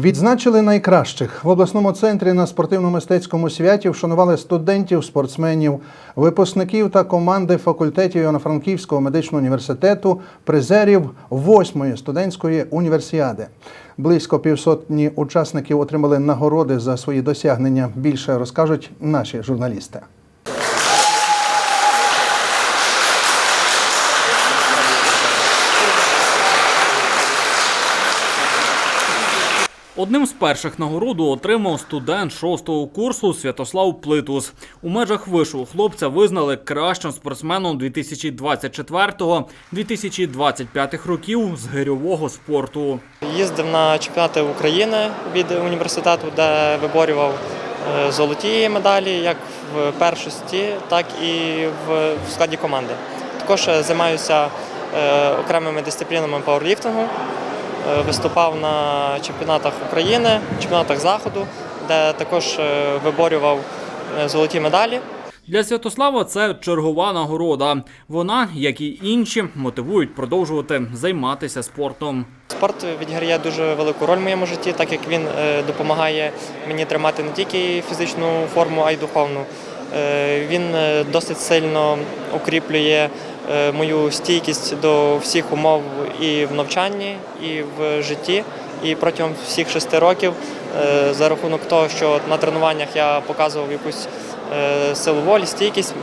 Відзначили найкращих в обласному центрі на спортивно-мистецькому святі. Вшанували студентів, спортсменів, випускників та команди факультетів Івано-Франківського медичного університету, призерів восьмої студентської універсіади. Близько півсотні учасників отримали нагороди за свої досягнення. Більше розкажуть наші журналісти. Одним з перших нагороду отримав студент шостого курсу Святослав Плитус. У межах вишу хлопця визнали кращим спортсменом 2024-2025 років з гирьового спорту. Їздив на чемпіонати України від університету, де виборював е, золоті медалі як в першості, так і в складі команди. Також е, займаюся е, окремими дисциплінами пауерліфтингу. Е, Виступав на чемпіонатах України, чемпіонатах Заходу, де також е, виборював е, золоті медалі. Для Святослава це чергова нагорода. Вона, як і інші, мотивують продовжувати займатися спортом. Спорт відіграє дуже велику роль в моєму житті, так як він допомагає мені тримати не тільки фізичну форму, а й духовну. Він досить сильно укріплює мою стійкість до всіх умов і в навчанні, і в житті. І протягом всіх шести років, е, за рахунок того, що на тренуваннях я показував якусь е, силу волі, стійкість,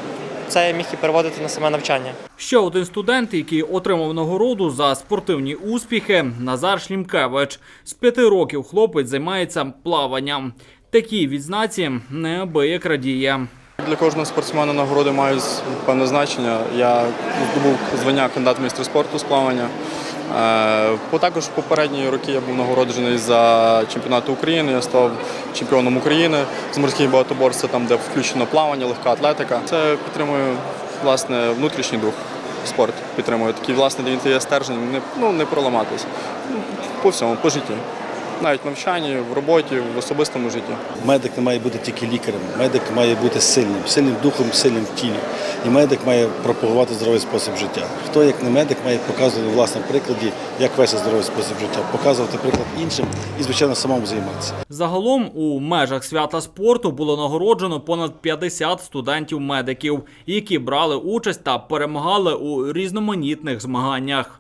це міг і переводити на саме навчання. Ще один студент, який отримав нагороду за спортивні успіхи, Назар Шлімкевич. З п'яти років хлопець займається плаванням. Такі відзнаці неабияк радіє. Для кожного спортсмена нагороди мають певне значення. Я здобув звання кандидат майстра спорту з плавання. Е, Також попередні роки я був нагороджений за чемпіонат України. Я став чемпіоном України з морських багатоборств, там де включено плавання, легка атлетика. Це підтримує власне внутрішній дух. Спорт підтримує такий, власне, він стержень, не, ну, не проламатись. По всьому, по житті. Навіть в навчанні, в роботі, в особистому житті. Медик не має бути тільки лікарем, медик має бути сильним, сильним духом, сильним в тілі. І медик має пропагувати здоровий спосіб життя. Хто як не медик має показувати власному прикладі, як вести здоровий спосіб життя, показувати приклад іншим і, звичайно, самому займатися. Загалом у межах свята спорту було нагороджено понад 50 студентів-медиків, які брали участь та перемагали у різноманітних змаганнях.